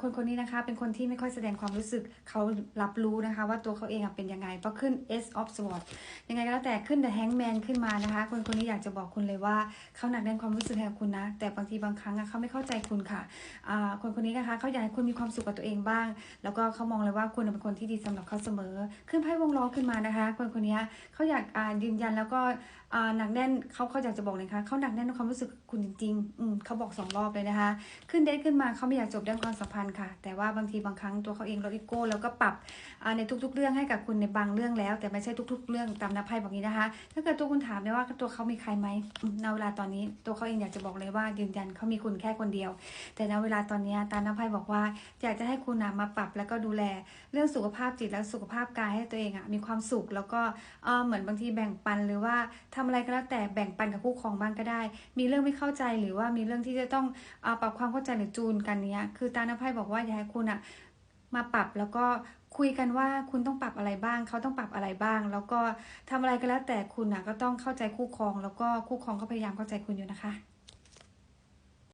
คนคนนี้นะคะ เป็นคนที่ไม่ค่อยแสดงความรู้สึกเขารับรู้นะคะ ว่าตัวเขาเองเป็นยังไงเพราะขึ้น S of Swords ยังไงก็แล้วแต่ขึ้น The Hangman ขึ้นมานะคะ คนคนนี้อยากจะบอกคุณเลยว่าเขาหนักแน่นความรู้สึกให้คุณนะ แต่บางทีบางครั้งเขาไม่เข้าใจคุณค่ะคนคนนี้นะคะเขาอยากให้คุณมีความสุขกับตัวเองบ้าง แล้วก็เขามองเลยว่าคุณเป็นคนที่ดีสำหรับเขาเสมอ ขึ้นไพ่วงล้อขึ้นมานะคะ คนคนนี้เขาอยากยืนยันแล้วก็หนักแน่นเขาเขาอยากจะบอกเลยค่ะเขาหนักแน่นความรู้สึกคุณจริงๆอืมเขาบอกสองรอบเลยนะคะ ขึ้นเดทขึ้นมาเขาไม่อยากจบเรื่องความสัมพันธ์ค่ะ แต่ว่าบางทีบางครั้งตัวเขาเองลดอีโก้ แล้วก็ปรับในทุก ๆ เรื่องให้กับคุณในบางเรื่องแล้ว แต่ไม่ใช่ทุก ๆ เรื่องตามนับไพ่แบบนี้นะคะ ถ้าเกิดตัวคุณถามเนี่ยว่าตัวเขามีใครไหมณเวลาตอนนี้ตัวเขาเองอยากจะบอกเลยว่ายืนยันเขามีคุณแค่คนเดียว แต่ณเวลาตอนนี้ตามนับไพ่บอกว่า อยากจะให้คุณนะมาปรับแล้วก็ดูแลเรื่องสุขภาพจิตและสุขภาพกายให้ตัวเองอะมีความสุขแล้วก็เหมือนบางทีแบ่งปันหรือว่าทำอะไรก็แล้วแต่แบ่งปันกับคู่ครองบ้างก็ได้ มีเรื่องไม่เข้าใจหรือว่ามีเรื่องที่จะต้องอปรับความเข้าใจหรือจูนกันเนี้ยคือตาน้ำไพ่บอกว่าอยากให้คุณอะมาปรับแล้วก็คุยกันว่าคุณต้องปรับอะไรบ้าง เขาต้องปรับอะไรบ้าง แล้วก็ทำอะไรก็แล้วแต่คุณอะก็ต้องเข้าใจคู่ครอง แล้วก็คู่ครองก็พยายามเข้าใจคุณอยู่นะคะ